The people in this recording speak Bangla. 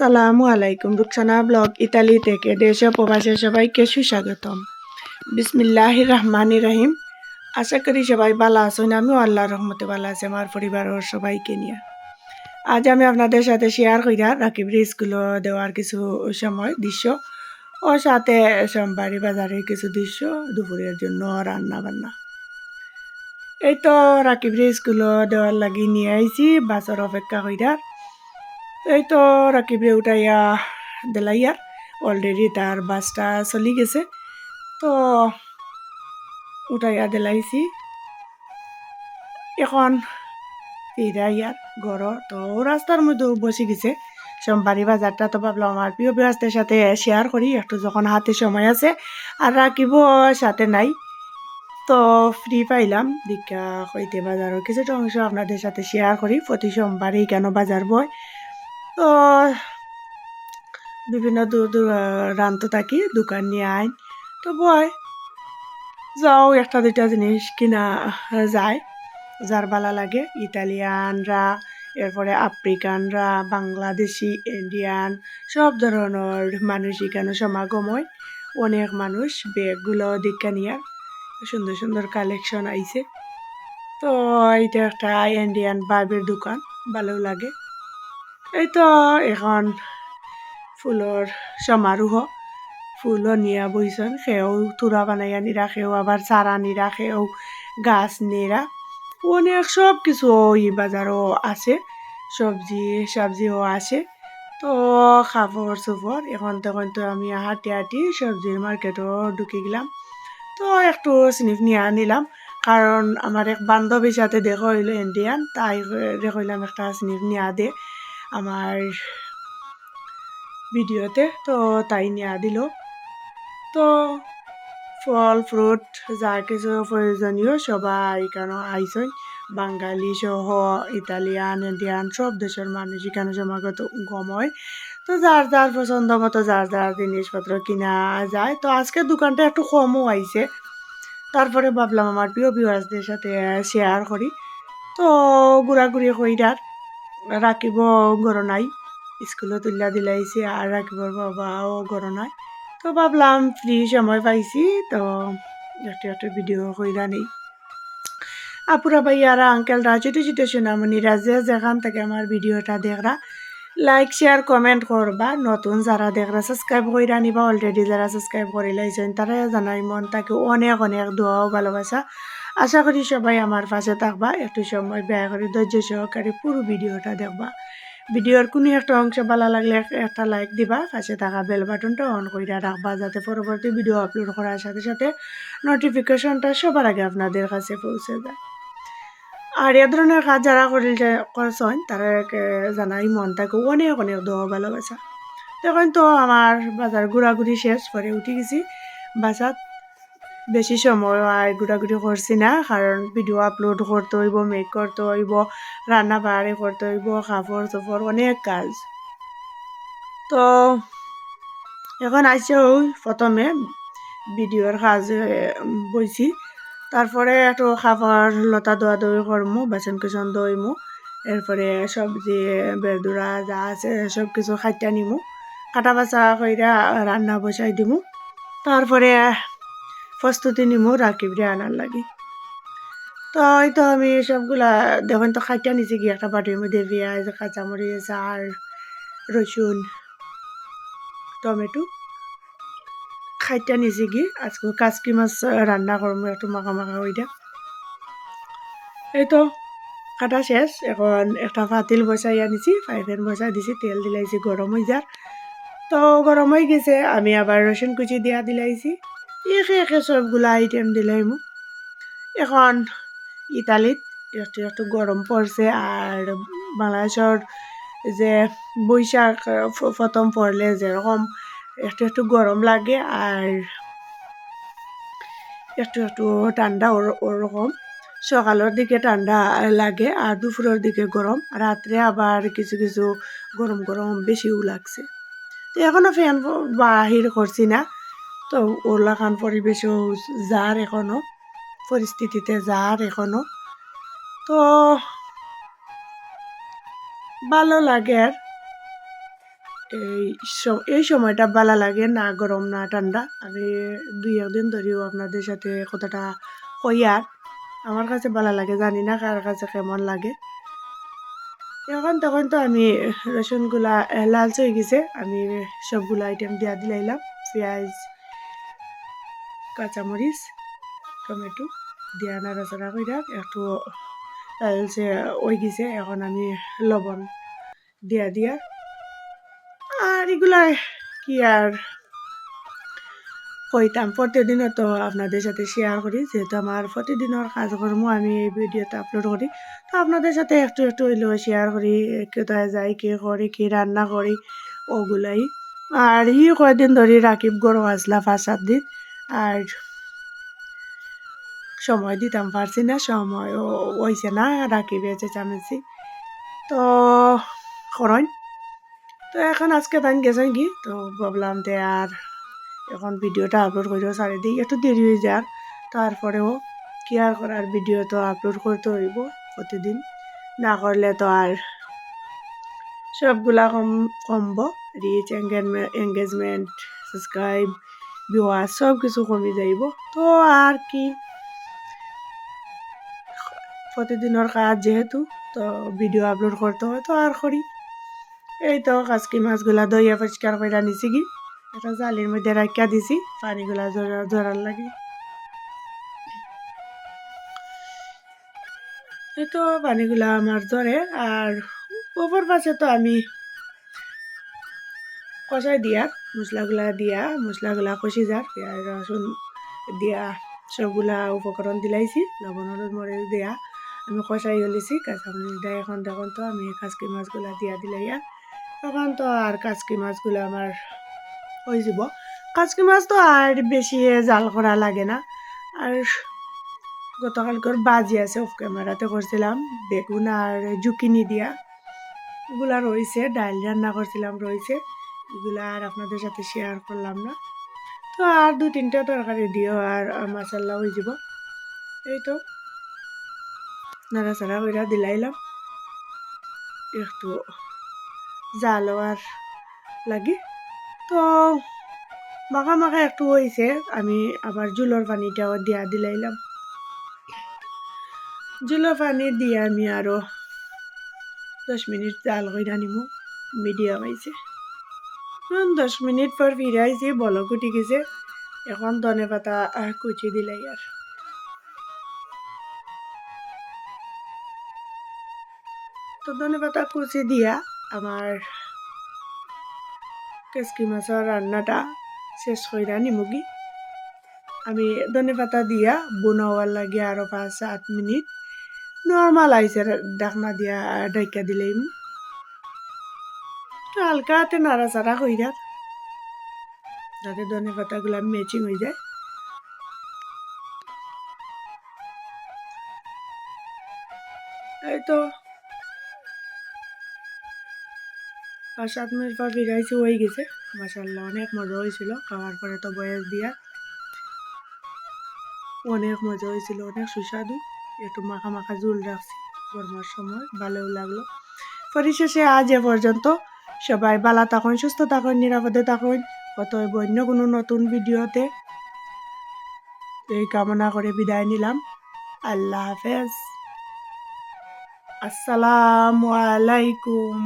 আসসালামু আলাইকুম রুকসানা ব্লগ ইতালি থেকে দেশ ও প্রবাসে সবাইকে সুস্বাগতম। বিসমিল্লাহির রহমানি রহিম। আশা করি সবাই ভালো আছেন, আমিও আল্লাহর রহমতে ভালো আছে, আমার পরিবারের সবাইকে নিয়ে। আজ আমি আপনাদের সাথে শেয়ার কইরা রাকিব স্কুলে দেওয়ার কিছু সময় দৃশ্য ও সাথে সোমবারি বাজারের কিছু দৃশ্য, দুপুরের জন্য রান্না বান্না এই তো রাকিব স্কুলে দেওয়ার লাগি নিয়ে আইছি, বাসর অপেক্ষা কইরা। এই তো রাকিবে উঠাইয়া দিলাইয়ার অলরেডি তার বাসটা চলি গেছে। তো উঠাইয়া দেলাইছি। এখন ফিরা ইয়ার ঘর তো রাস্তার মধ্যে বসে গেছে। সোমবারি বাজারটা তো ভাবলাম আমার প্রিয় ব্যস্তের সাথে শেয়ার করি একটু যখন হাতে সময় আছে আর রাখিব সাথে নাই। তো ফ্রি পাইলাম। দীক্ষা হইতে বাজারের কিছুটা অংশ আপনাদের সাথে শেয়ার করি প্রতি সোমবারই কেন বাজার বয়? তো বিভিন্ন দূর দূর রান্ত থাকি, দোকান নিয়ে আইন তো বয়, যাও, একটা দুইটা জিনিস কিনা যায়। যার ভালো লাগে, ইতালিয়ানরা, এরপরে আফ্রিকানরা, বাংলাদেশি, ইন্ডিয়ান, সব ধরনের মানুষ এখানে সমাগম হয়। অনেক মানুষ ব্যাগগুলো দীক্ষা নিয়ে সুন্দর সুন্দর কালেকশন আইছে। তো এটা একটা ইন্ডিয়ান বাবের দোকান, ভালো লাগে। এই এখন ফুলর সমারোহ ফুলও নিয়া বইছেন সেও তুরা বানাইয়া নিরা সেও আবার চারা নিরা সেও গাছ নিরা অনেক সব কিছু ওই বাজারও আছে সবজি সবজিও আছে। তো খাবার চোপড় এখন তখন তো আমি হাঁটি হাঁটি সবজির মার্কেটও ঢুকে গেলাম। তো একটু স্নিফ নিয়ে নিলাম কারণ আমার এক বান্ধবীর সাথে দেখা হইল ইন্ডিয়ান তাই দেখলাম একটা স্নিফ নিয়ে দে। আমার ভিডিওতে, তো তাই নেওয়া দিল। তো ফল, ফ্রুট, যা কিছু প্রয়োজনীয় সবাই কেন আইসন বাঙালি সহ, ইতালিয়ান, ইন্ডিয়ান, সব দেশের মানুষ এখানে সমাগত গম হয় তো যার যার পছন্দ মতো, যার যার জিনিসপত্র কিনা যায়। তো আজকে দোকানটা একটু কমও আইছে। তারপরে ভাবলাম, আমার প্রিয় ভিউয়ার্সদের সাথে শেয়ার করি। তো ঘোরাঘুরি কইরার রাখিব গরো নাই। স্কুলে তুলিয়া দিলাইছে আর রাখিবর বাবাও গরো নাই। তো ভাবলাম ফ্রি সময় পাইছি, তো একটু একটু ভিডিও কইরা নেই আপুরা ভাইয়ারা আঙ্কেলরা ছোটো ছোটো সোনামণিরা যে যেখান থেকে আমার ভিডিওটা দেখরা লাইক শেয়ার কমেন্ট করবা নতুন যারা দেখরা সাবস্ক্রাইব কইরা নিবা অলরেডি যারা সাবস্ক্রাইব করে লাইছেন তারা জানাই মন, তাকে অনেক অনেক দোয়াও ভালোবাসা আশা করি সবাই আমার পাশে থাকবা। একটু সময় ব্যয় করে ধৈর্য সহকারে পুরো ভিডিওটা দেখবা। ভিডিওর কোনো একটা অংশ ভালো লাগলে একটা লাইক দিবা। পাশে থাকা বেল বাটনটা অন করে রাখবা যাতে পরবর্তী ভিডিও আপলোড করার সাথে সাথে নোটিফিকেশনটা সবার আগে আপনাদের কাছে পৌঁছে যায়। আর এ ধরনের কাজ যারা করছেন, তারা জানাই মন থাকে অনেক অনেক দোয়া ভালোবাসা। তখন তো আমার বাজার ঘোরাঘুরি শেষ করে উঠে গেছি। বাসাত বেশি সময় আর ঘোরাঘুরি করছি না, কারণ ভিডিও আপলোড করতে হইব মেক করতে হইব, রান্না বাড়ি করতে হইব, কাপড় চোপড় অনেক কাজ। তো এখন আসছে ওই প্রথমে ভিডিওর কাজ বইছি। তারপরে একটু খাবার লতা দোয়া দই করমু, বাসন কুসন দইমু, এরপরে সবজি বেদুরা যা আছে সব কিছু খাইটা নিমু। কাটা বাচা কইরা রান্না বসাই দিমু। তারপরে প্রস্তুতি নিমু রাকিবরে আনার লাগি। তো এই তো আমি সবগুলা দেখুন তো খাইটা নিচে গিয়ে, একটা বাটির মধ্যে পেঁয়াজ, কাঁচামরিচ আর রসুন, টমেটো। খাইটা নিচে গিয়ে, আজকে কাজকি মাছ রান্না করব একটু মাখা মাখা ওইটা এই তো, কাটা শেষ। এখন একটা পাতিল বসাই আনিছি ফাইভেন বসাই দিছি, তেল দিলাইছি, গরম হয়ে যার তো গরম হয়ে গেছে, আমি আবার রসুন কুচি দিয়া দিলাইছি। একে একে সবগুলো আইটেম দিলাই মু এখন ইতালিত একটু একটু গরম পড়ছে আর বাংলাদেশের যে বৈশাখ প্রথম পড়লে যেরকম একটু একটু গরম লাগে আর একটু একটু ঠান্ডা ওরকম সকালের দিকে ঠান্ডা লাগে আর দুপুরের দিকে গরম রাত্রে আবার কিছু কিছু গরম গরম বেশিও লাগছে। তো এখনও ফ্যান বাহির করছি না। তো ওলাখান পরিবেশও যার এখনও পরিস্থিতিতে যার এখনও তো ভালো লাগে আর এই এই সময়টা ভালো লাগে, না গরম না ঠান্ডা আমি দুই একদিন ধরেও আপনাদের সাথে কথাটা কই আর আমার কাছে ভালো লাগে, জানি না কার কাছে কেমন লাগে। এখন তখন তো আমি রসুনগুলা লালচ হয়ে গেছে, আমি সবগুলো আইটেম দিয়া দিলাইলাম, পেঁয়াজ কাঁচামরিচ, টমেটো দিয়া নাড়াচাড়া কইরা একটু লালচে ওই গেছে এখন আমি লবণ দিয়া দিয়া। আর এগুলা কি আর কইতাম, প্রতিদিনও তো আপনাদের সাথে শেয়ার করি, যেহেতু আমার প্রতিদিনের কাজকর্ম আমি এই ভিডিওতে আপলোড করি। তো আপনাদের সাথে একটু একটু হইলেও শেয়ার করি, কোথায় যাই, কে করি, কি রান্না করি, ওগুলাই। আর ই কয়দিন ধরে রাকিব গরম আসলা পাঁচ সাত দিন। আর সময় দিতাম পারছি না, সময় হয়েছে না, রাকিবে চেঁচামেচি তো করেন তো এখন আজকে তাই গেছেন কি? তো ভাবলাম যে আর এখন ভিডিওটা আপলোড করেও সারি দিই একটু দেরি হয়ে যাক তারপরেও কি আর করার ভিডিও তো আপলোড করতে হইব প্রতিদিন। না করলে তো আর সবগুলা কম, কমব। রিচ এঙ্গেজমেন্ট সাবস্ক্রাইব ভিউয়ার সব কিছু কমে যাইব। তো আর কি? প্রতিদিনের কাজ যেহেতু, তো ভিডিও আপলোড করতে হয় তো আর করি এই তো কাজকি মাছগুলা দইয়া পরিষ্কার করে নিছি কি একটা জালির মধ্যে রাখিয়া দিছি, পানিগুলা জোরা জোরার লাগে। এই তো, পানিগুলা আমার ধরে আর ওপর পাশে তো আমি কষাই দিয়া মশলাগুলা দিয়া মশলাগুলা কষি যার পেঁয়াজ রসুন দিয়া সবগুলা উপকরণ দিলাইছি, লবণ, হলুদ মরিচ দিয়া। আমি কষাই গেলিছি কাঁচামরিচ দেয়, এখন দেখুন তো, আমি কাজকি মাছগুলা দিয়া দিলাইয়া তখন তো আর কাজকি মাছগুলো আমার হয়ে যাব। কাজকি মাছ তো আর বেশি জাল করা লাগে না। আর গতকালকের বাজি আছে অফ ক্যামেরাতে করছিলাম বেগুন আর জুকিনি দিয়া। এগুলা রয়েছে ডাল রান্না করছিলাম রয়েছে এগুলা আর আপনাদের সাথে শেয়ার করলাম না। তো আর দু তিনটা তরকারি দিও আর মশাল্লা হয়ে যাব। এই তো। নাড়াচাড়া করে দিলাইলাম। একটু জালও আর লাগে। তো মাখা মাখা একটু হয়েছে আমি আবার জুলোর পানিটাও দিয়া দিলাইলাম। জুলোর পানি দিয়ে আমি আরও দশ মিনিট জাল করে নিমু, মিডিয়াম আইছে দশ মিনিট পর ফিরে আইছি বলক উঠি গেছে এখন ধনে পাতা কুচি দিলাই আর তো ধনে পাতা কুচি দিয়া আমার কেসকি মাছের রান্নাটা শেষ কইরা নিমুগি। আমি ধনে পাতা দিয়া বনাওয়ার লাগে আরও পাঁচ সাত মিনিট। নর্মাল আইসে ডাকনা দিয়া ডাইকা দিলেই হালকা হাতে নাড়াচাড়া কইরা। যাতে ধনে পাতাগুলা ম্যাচিং হয়ে যায়। এই তো। আর সাত মিনিট পর ফিরাইছি হয়ে গেছে। মাসাল্লাহ অনেক মজা হয়েছিল। খাওয়ার পরে তো বয়স দিয়া। অনেক মজা হয়েছিল, অনেক সুস্বাদু। একটু মাখা মাখা ঝুল রাখছি, গরমের সময়, ভালোও লাগল। পরিশেষে আজ এ পর্যন্ত। সবাই ভালো থাকুন, সুস্থ থাকুন, নিরাপদে থাকুন। অতএব অন্য কোনো নতুন ভিডিওতে? এই কামনা করে বিদায় নিলাম। আল্লাহ হাফেজ। আসসালামু আলাইকুম।